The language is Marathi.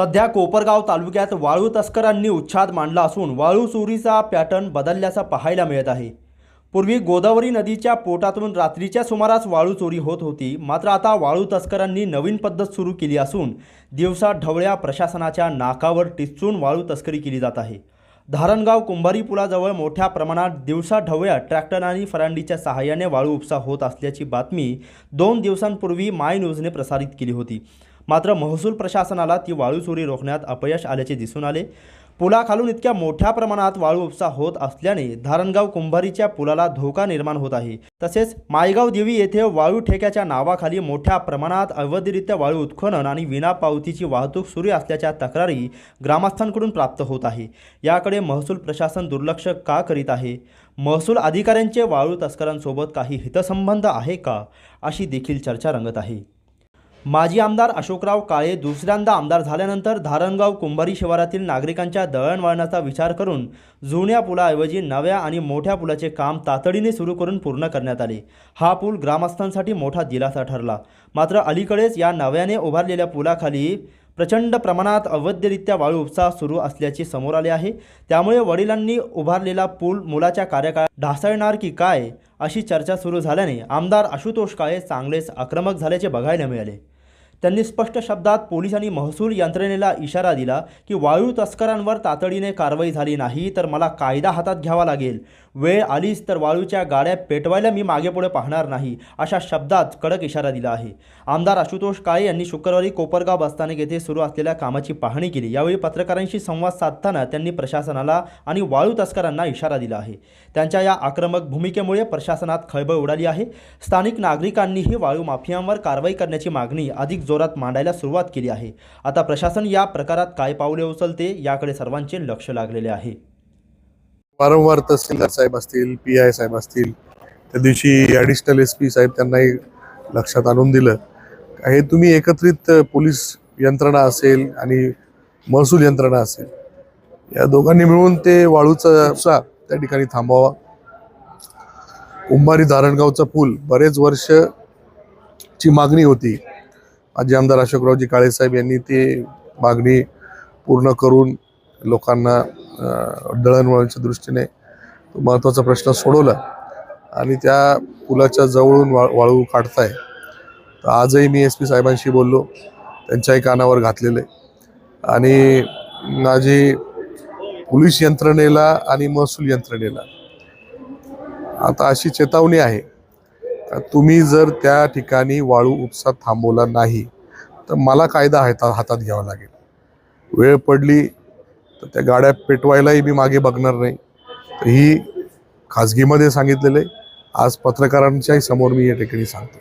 सध्या कोपरगाव तालुक्यात वाळू तस्करांनी उच्छाद मांडला असून वाळू चोरीचा पॅटर्न बदलल्याचा पाहायला मिळत आहे. पूर्वी गोदावरी नदीच्या पोटातून रात्रीच्या सुमारास वाळू चोरी होत होती. मात्र आता वाळू तस्करांनी नवीन पद्धत सुरू केली असून दिवसा ढवळ्या प्रशासनाच्या नाकावर टिचून वाळू तस्करी केली जात आहे. धारणगाव कुंभारी पुलाजवळ मोठ्या प्रमाणात दिवसा ढवळ्या ट्रॅक्टर आणि फरांडीच्या सहाय्याने वाळू उपसा होत असल्याची बातमी दोन दिवसांपूर्वी माय न्यूजने प्रसारित केली होती. मात्र महसूल प्रशासनाला ती वाळू चोरी रोखण्यात अपयश आल्याचे दिसून आले. पुलाखालून इतक्या मोठ्या प्रमाणात वाळू उपसा होत असल्याने धारणगाव कुंभारीच्या पुलाला धोका निर्माण होत आहे. तसेच मायगाव देवी येथे वाळू ठेक्याच्या नावाखाली मोठ्या प्रमाणात अवैधरित्या वाळू उत्खनन आणि विना पावतीची वाहतूक सुरू असल्याच्या तक्रारी ग्रामस्थांकडून प्राप्त होत आहे. याकडे महसूल प्रशासन दुर्लक्ष का करीत आहे? महसूल अधिकाऱ्यांचे वाळू तस्करांसोबत काही हितसंबंध आहे का? अशी देखील चर्चा रंगत आहे. माजी आमदार अशोकराव काळे दुसऱ्यांदा आमदार झाल्यानंतर धारणगाव कुंभारी शिवारातील नागरिकांच्या दळणवळणाचा विचार करून जुन्या पुलाऐवजी नव्या आणि मोठ्या पुलाचे काम तातडीने सुरू करून पूर्ण करण्यात आले. हा पूल ग्रामस्थांसाठी मोठा दिलासा ठरला. मात्र अलीकडेच या नव्याने उभारलेल्या पुलाखाली प्रचंड प्रमाणात अवैधरित्या वाळू उपसा सुरू असल्याचे समोर आले आहे. त्यामुळे वडिलांनी उभारलेला पूल मुलाच्या कार्यकाळात ढासळणार की काय अशी चर्चा सुरू झाल्याने आमदार आशुतोष काळे चांगलेच आक्रमक झाल्याचे बघायला मिळाले. त्यांनी स्पष्ट शब्दात पोलीस आणि महसूल यंत्रणेला इशारा दिला की वाळू तस्करांवर तातडीने कारवाई झाली नाही तर मला कायदा हातात घ्यावा लागेल. वेळ आलीच तर वाळूच्या गाड्या पेटवायला मी मागेपुढे पाहणार नाही अशा शब्दात कडक इशारा दिला आहे. आमदार आशुतोष काळे यांनी शुक्रवारी कोपरगाव बसस्थानक येथे सुरू असलेल्या कामाची पाहणी केली. यावेळी पत्रकारांशी संवाद साधताना त्यांनी प्रशासनाला आणि वाळू तस्करांना इशारा दिला आहे. त्यांच्या या आक्रमक भूमिकेमुळे प्रशासनात खळबळ उडाली आहे. स्थानिक नागरिकांनीही वाळू माफियांवर कारवाई करण्याची मागणी अधिक जोरात मांडायला सुरुवात केली आहे. आता प्रशासन या प्रकारात काय पावले उचलते याकडे सर्वांचे लक्ष लागलेले आहे. वारंवार तहसीलदार साहेब असतील पी आय साहेब असतील त्या दिवशी ॲडिशनल एस पी साहेब त्यांनाही लक्षात आणून दिलं. हे तुम्ही एकत्रित पोलीस यंत्रणा असेल आणि महसूल यंत्रणा असेल या दोघांनी मिळून ते वाळूचा त्या ठिकाणी थांबावा कुंभारी धारणगावचा पूल बरेच वर्ष ची मागणी होती. माजी आमदार अशोकरावजी काळेसाहेब यांनी ती मागणी पूर्ण करून लोकांना दळणवळणच्या दृष्टीने तो महत्त्वाचा प्रश्न सोडवला. आणि त्या पुलाच्या जवळून वा वाळू काढताय. तर आजही मी एस पी साहेबांशी बोललो. त्यांच्याही कानावर घातलेलं. आहे आणि माझी पोलीस यंत्रणेला आणि महसूल यंत्रणेला आता अशी चेतावणी आहे. तुम्ही जर त्या ठिकाणी वाळू उपसा थांबवला नाही तर मला कायदा हाता हातात घ्यावा लागेल. वेळ पडली तर त्या गाड्या पेटवायलाही मी मागे बघणार नाही. तर ही खाजगीमध्ये सांगितलेलं आहे. आज पत्रकारांच्याही समोर मी या ठिकाणी सांगतो